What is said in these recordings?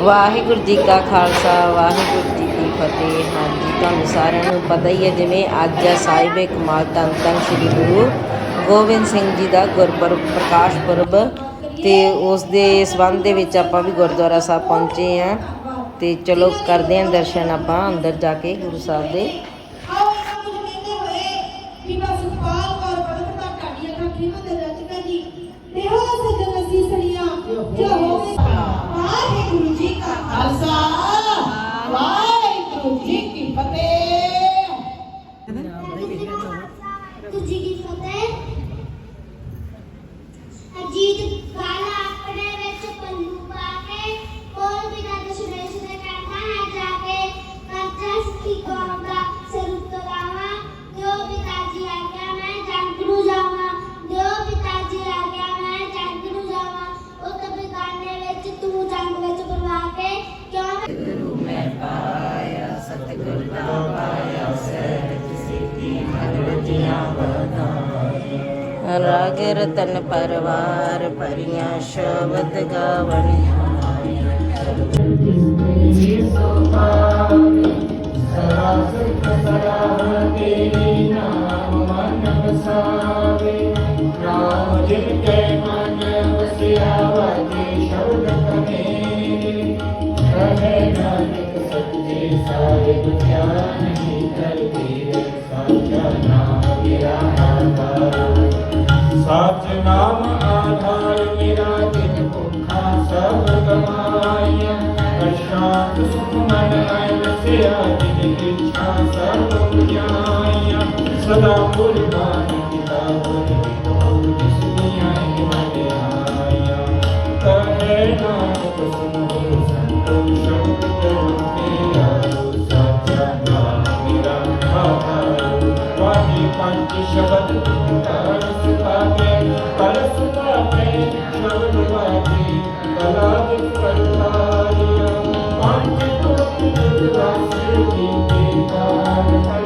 ਵਾਹਿਗੁਰੂ ਜੀ ਕਾ ਖਾਲਸਾ, ਵਾਹਿਗੁਰੂ ਜੀ ਕੀ ਫਤਿਹ। ਹਾਂਜੀ, ਤੁਹਾਨੂੰ ਸਾਰਿਆਂ ਨੂੰ ਪਤਾ ਹੀ ਹੈ, ਜਿਵੇਂ ਅੱਜ ਹੈ ਸਾਹਿਬ ਕਮਾਲ ਧੰਨ ਧੰਨ ਸ੍ਰੀ ਗੁਰੂ ਗੋਬਿੰਦ ਸਿੰਘ ਜੀ ਦਾ ਗੁਰਪੁਰਬ, ਪ੍ਰਕਾਸ਼ ਪੁਰਬ। ਤੇ ਉਸ ਦੇ ਸਬੰਧ ਦੇ ਵਿੱਚ ਆਪਾਂ ਵੀ ਗੁਰਦੁਆਰਾ ਸਾਹਿਬ ਪਹੁੰਚੇ ਆ ਤੇ ਚਲੋ ਕਰਦੇ ਹਾਂ ਦਰਸ਼ਨ ਆਪਾਂ ਅੰਦਰ ਜਾ ਕੇ ਗੁਰੂ ਸਾਹਿਬ ਦੇ। ਸੁਖਪਾਲ ਕੌਰ ਬੜਕ ਦਾ ਢਾਡੀ ਅੱਖਾਂ ਖੀਮਤ ਰਚਨਾ ਜੀ। ਦੇਹੋ ਸਜਣ ਤਨ ਰਤਨ ਪਰਵਾਰ ਭਰੀਆਂ ਸ਼ਬਦ ਗਾਵਣੀਆਂ ਸਚ ਨਾਮ ਆਧਾਰ ਮੇਰਾ ਜਿਨ ਭੁਖਾ ਸਭ ਗਵਾਇਆ ਅਸ਼ਾਂਤ ਸੁਖ ਮਨ ਆਇ ਵਸਿਆ ਜਿਨ ਇੱਛਾ ਸਭ ਪੁਜਾਇਆ ਸਦਾ ਕੁਰਬਾਨੀ ਪਿਤਾ ਬੋਲੇ ਕੋ ਜਿਸ ਆਈ ਮਨ ਆਇਆ ਕਹੇ ਨਾਨਕ ਸੁਨੋ ਪੰਜ ਸ਼ਬਦ ਤਾਰ ਸੁਭਾਗੇ ਕਲ ਸੁਭਾਗੇ ਸ਼ਬਦ ਵਾਜੀ ਕਲਾ ਦਿਸ ਕਰਤਾਰਿਆ ਪੰਜ ਤੁਕ ਦੁਰਾਸੇ ਕੀ ਕੇ ਕਾਰ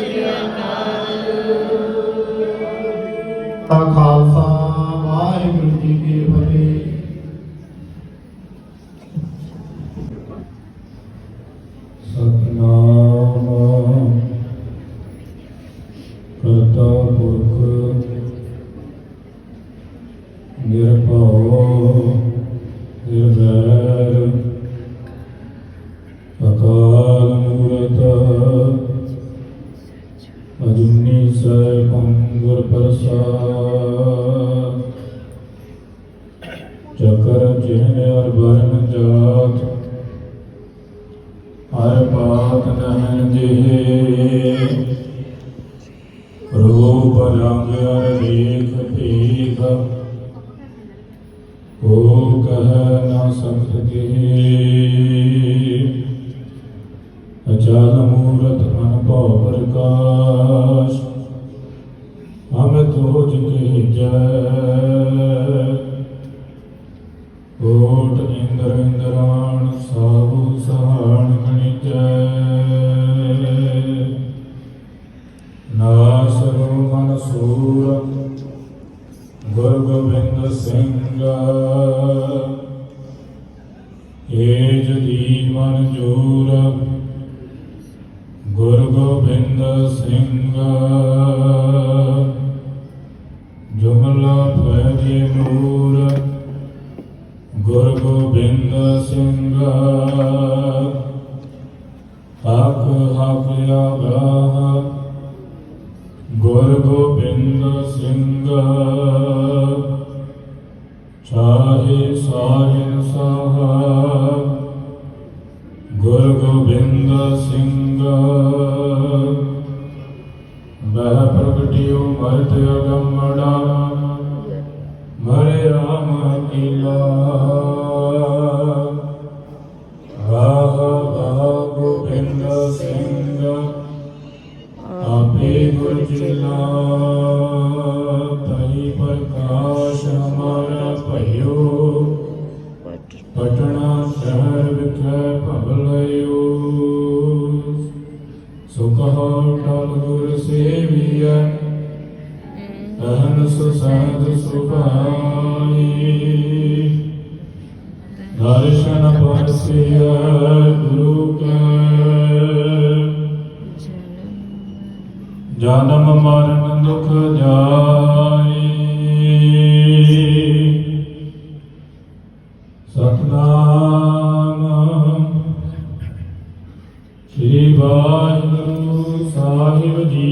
ਸ੍ਰੀ ਅਕਾਲ। ਤਾਂ ਖਾਲਸਾ ਹੋ ਕਹ ਨਾ ਸਕਤ ਕੇ ਅਚਲ ਮੂਰਤ ਮਨ ਭਉ ਪ੍ਰਕਾਸ਼ ਅਮਿਤ ਹੋ ਜਿਕੇ ਜੈ ਕੋਟ ਇੰਦਰ ਇੰਦਰਾਣ ਸਾਹੂ ਸਹਾਣ ਨਾ ਨਾਸਰੋ ਮਨ ਸੂਰ ਗੁਰੂ ਗੋਬਿੰਦ ਸਿੰਘ ਏਜ ਦੀ ਮਨ ਜੂਰ ਗੋਬਿੰਦ ਸਿੰਘ ਜੁਮਲਾ ਫੈਜੇ ਨੂਰ ਗੁਰ ਗੋਬਿੰਦ ਸਿੰਘ ਹਕ ਹਕ ਆਗਾਹ ਗੁਰ ਗੋਬਿੰਦ ਸਿੰਘ ਅਹਨ ਸੁਸਾਦ ਸੁਭਾਈ। ਦਰਸ਼ਨ ਪਰਸਿਆ ਗੁਰੂ ਕੈ। ਜਨਮ ਮਰਨ ਦੁਖ ਜਾਈ ਸਤਨਾਮ। ਸ੍ਰੀ ਵਾਹਿਗੁਰੂ ਸਾਹਿਬ ਜੀ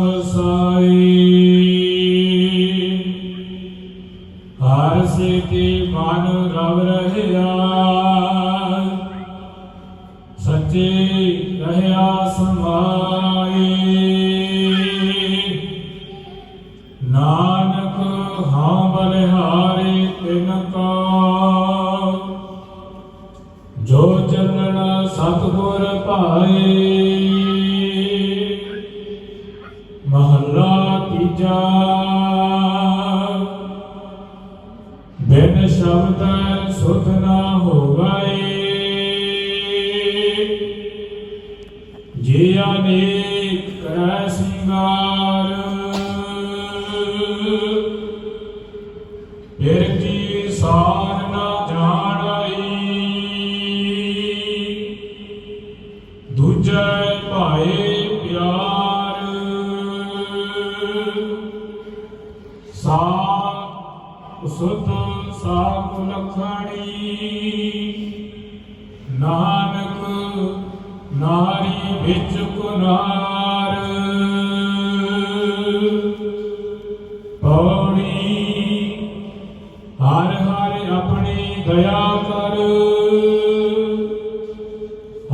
ਵਸਾਈ ਹਰ ਸਿਤੀ ਮਨ ਵਿੱਚ ਕੁਨਾਰ। ਪੌੜੀ ਹਰ ਹਰ ਆਪਣੀ ਦਇਆ ਕਰ।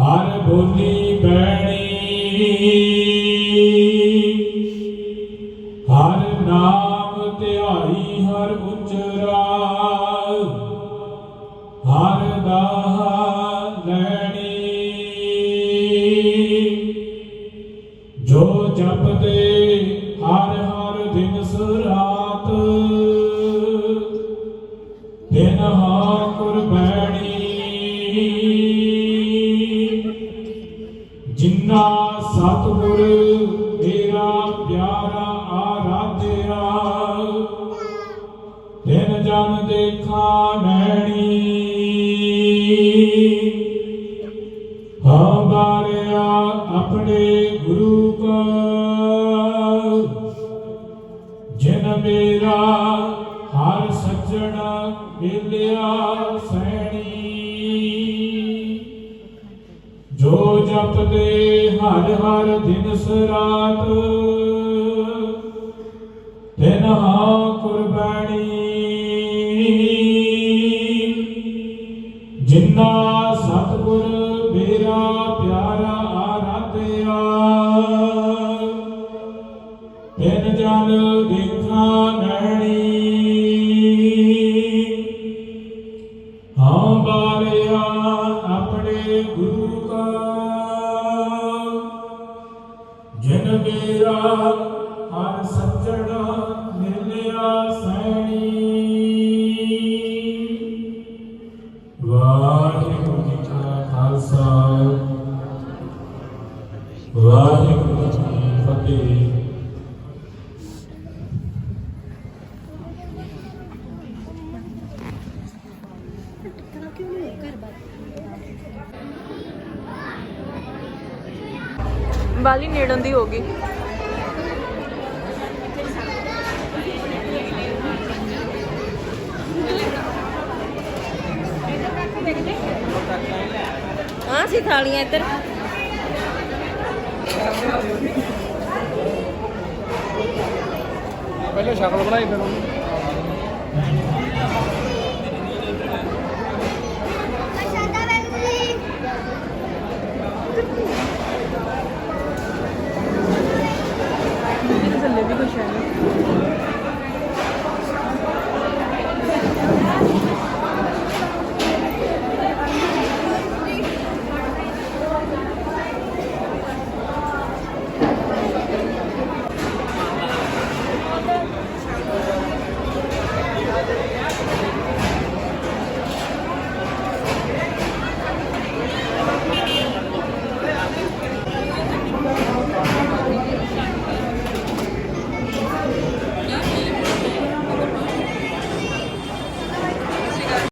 ਹਰ ਬੋਲੀ ਬੈਣੀ। ਹਰ ਨਾਮ ਧਿਆਈ ਹਰ ਉਚਰਾ। ਹਰ ਦਾਹ ਦਿਨ ਜਨ ਦੇਖਾ ਨੈਣੀ। ਹਾਂ ਬਾਰਿਆ ਆਪਣੇ ਗੁਰੂ ਕਾ ਜਿਨ ਮੇਰਾ ਹਰ ਸੱਜਣ ਮਿਲਿਆ ਸੈਣੀ। ਜੋ ਜਪਦੇ ਹਰ ਹਰ ਦਿਨ ਸਰਾਤ ਦਿਨ ਹਾਂ ਜਿੰਨਾ ਸਤਿਗੁਰ ਮੇਰਾ ਪਿਆਰਾ ਆਰਾਧਿਆ। ਤੈਨ ਜਨ ਦੇਖਾ ਨੈਣੀ। ਹਾਂ ਬਾਰਿਆ ਆਪਣੇ ਗੁਰੂ ਕਾ। ਜਿਨ ਮੇਰਾ ਬਾਲੀ ਨੇੜਨ ਦੀ ਹੋਗੀ ਹਾਂ ਸੀ ਥਾਲੀਆਂ ਇੱਧਰ। ਪਹਿਲੇ ਸ਼ਕਲ ਬਣਾਈ ਫਿਰ Şöyle